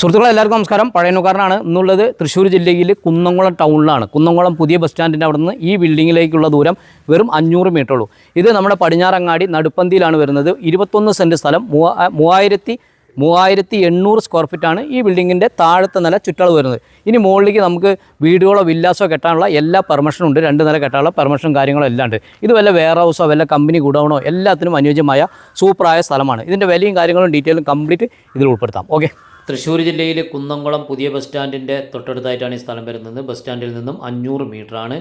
സുഹൃത്തുക്കളെ എല്ലാവർക്കും നമസ്കാരം. പഴയനുകാരനാണ് എന്നുള്ളത് തൃശ്ശൂർ ജില്ലയിൽ കുന്നംകുളം ടൗണിലാണ്. കുന്നംകുളം പുതിയ ബസ് സ്റ്റാൻഡിന്റെ അവിടെ നിന്ന് ഈ ബിൽഡിങ്ങിലേക്കുള്ള ദൂരം വെറും അഞ്ഞൂറ് മീറ്റർ ഉള്ളൂ. ഇത് നമ്മുടെ പടിഞ്ഞാറങ്ങാടി നടുപ്പന്തിയിലാണ് വരുന്നത്. ഇരുപത്തൊന്ന് സെന്റ് സ്ഥലം. മൂവ മൂവായിരത്തി മൂവായിരത്തി എണ്ണൂറ് സ്ക്വയർ ഫീറ്റാണ് ഈ ബിൽഡിങ്ങിന്റെ താഴത്തെ നില ചുറ്റളവ് വരുന്നത്. ഇനി മുകളിലേക്ക് നമുക്ക് വീടുകളോ വില്ലാസോ കെട്ടാനുള്ള എല്ലാ പെർമിഷനും ഉണ്ട്. രണ്ട് നില കെട്ടാനുള്ള പെർമിഷനും കാര്യങ്ങളും എല്ലാം ഉണ്ട്. ഇത് വല്ല വെയർ ഹൗസോ വല്ല കമ്പനി ഗുഡൗണോ എല്ലാത്തിനും അനുയോജ്യമായ സൂപ്പറായ സ്ഥലമാണ്. ഇതിന്റെ വിലയും കാര്യങ്ങളും ഡീറ്റെയിലും കംപ്ലീറ്റ് ഇതിൽ ഉൾപ്പെടുത്താം. ഓക്കെ തൃശ്ശൂർ ജില്ലയിലെ കുന്നംകുളം പുതിയ ബസ് സ്റ്റാൻഡിന്റെ തൊട്ടടുത്തായിട്ടാണ് ഈ സ്ഥലം വരുന്നത്. ബസ് സ്റ്റാൻഡിൽ നിന്നും അഞ്ഞൂറ് ആണ്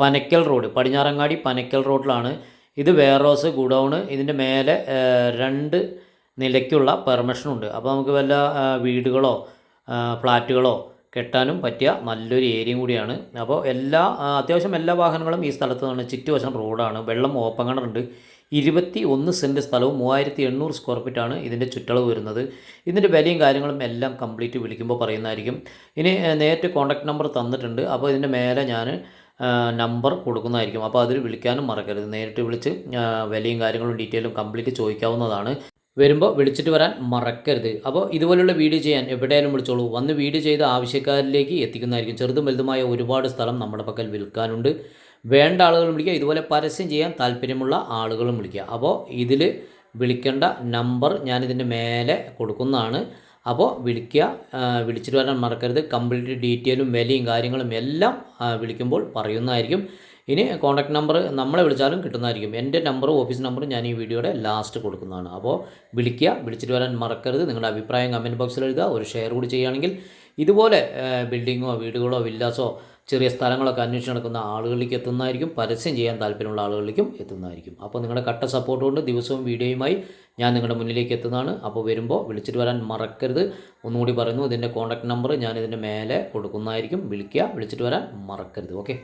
പനക്കൽ റോഡ്. പടിഞ്ഞാറങ്ങാടി പനക്കൽ റോഡിലാണ് ഇത് വെയർഹൗസ് ഗുഡൗണ് ഇതിന്റെ മേലെ രണ്ട് നിലയ്ക്കുള്ള പെർമിഷനുണ്ട് അപ്പോൾ നമുക്ക് വല്ല വീടുകളോ ഫ്ലാറ്റുകളോ കെട്ടാനും പറ്റിയ നല്ലൊരു ഏരിയയും കൂടിയാണ്. അപ്പോൾ എല്ലാ അത്യാവശ്യം എല്ലാ വാഹനങ്ങളും ഈ സ്ഥലത്ത് നിന്നാണ്. ചുറ്റുവശം റോഡാണ് വെള്ളം ഓപ്പൺ കിണറുണ്ട്. ഇരുപത്തി ഒന്ന് സെന്റ് സ്ഥലവും മൂവായിരത്തി എണ്ണൂറ് സ്ക്വയർ ഫീറ്റാണ് ഇതിന്റെ ചുറ്റളവ് വരുന്നത്. ഇതിന്റെ വിലയും കാര്യങ്ങളും എല്ലാം കംപ്ലീറ്റ് വിളിക്കുമ്പോൾ പറയുന്നതായിരിക്കും. ഇനി നേരിട്ട് കോൺടാക്ട് നമ്പർ തന്നിട്ടുണ്ട്. അപ്പോൾ ഇതിന്റെ മേലെ ഞാൻ നമ്പർ കൊടുക്കുന്നതായിരിക്കും. അപ്പോൾ അതിൽ വിളിക്കാനും മറക്കരുത്. നേരിട്ട് വിളിച്ച് വിലയും കാര്യങ്ങളും ഡീറ്റെയിലും കംപ്ലീറ്റ് ചോദിക്കാവുന്നതാണ്. വരുമ്പോൾ വിളിച്ചിട്ട് വരാൻ മറക്കരുത്. അപ്പോൾ ഇതുപോലുള്ള വീഡിയോ ചെയ്യാൻ എവിടെയാലും വിളിച്ചോളൂ. വന്ന് വീഡിയോ ചെയ്ത് ആവശ്യക്കാരിലേക്ക് എത്തിക്കുന്നതായിരിക്കും. ചെറുതും വലുതുമായ ഒരുപാട് സ്ഥലം നമ്മുടെ പക്കൽ വിൽക്കാനുണ്ട്. വേണ്ട ആളുകളും വിളിക്കുക ഇതുപോലെ പരസ്യം ചെയ്യാൻ താല്പര്യമുള്ള ആളുകളും വിളിക്കുക. അപ്പോൾ ഇതിൽ വിളിക്കേണ്ട നമ്പർ ഞാനിതിന്റെ മേലെ കൊടുക്കുന്നതാണ്. അപ്പോൾ വിളിക്കുക വിളിച്ചിട്ട് വരാൻ മറക്കരുത്. കംപ്ലീറ്റ് ഡീറ്റെയിലും വിലയും കാര്യങ്ങളും എല്ലാം വിളിക്കുമ്പോൾ പറയുന്നതായിരിക്കും. ഇനി കോൺടാക്ട് നമ്പർ നമ്മളെ വിളിച്ചാലും കിട്ടുന്നതായിരിക്കും. എന്റെ നമ്പറും ഓഫീസ് നമ്പറും ഞാൻ ഈ വീഡിയോയുടെ ലാസ്റ്റ് കൊടുക്കുന്നതാണ്. അപ്പോൾ വിളിക്കുക വിളിച്ചിട്ട് വരാൻ മറക്കരുത്. നിങ്ങളുടെ അഭിപ്രായം കമന്റ് ബോക്സിൽ എഴുതുക. ഒരു ഷെയർ കൂടി ചെയ്യുകയാണെങ്കിൽ ഇതുപോലെ ബിൽഡിങ്ങോ വീടുകളോ വില്ലാസോ ചെറിയ സ്ഥലങ്ങളൊക്കെ അന്വേഷിച്ച് നടക്കുന്ന ആളുകളിലേക്ക് എത്തുന്നതായിരിക്കും. പരസ്യം ചെയ്യാൻ താല്പര്യമുള്ള ആളുകളിലേക്കും എത്തുന്നതായിരിക്കും. അപ്പോൾ നിങ്ങളുടെ കട്ട സപ്പോർട്ട് കൊണ്ട് ദിവസവും വീഡിയോയുമായി ഞാൻ നിങ്ങളുടെ മുന്നിലേക്ക് എത്തുന്നതാണ്. അപ്പോൾ വരുമ്പോൾ വിളിച്ചിട്ട് വരാൻ മറക്കരുത്. ഒന്നുകൂടി പറയുന്നു ഇതിന്റെ കോൺടാക്ട് നമ്പർ ഞാൻ ഇതിന്റെ മേലെ കൊടുക്കുന്നതായിരിക്കും. വിളിക്കുക വിളിച്ചിട്ട് വരാൻ മറക്കരുത്. ഓക്കെ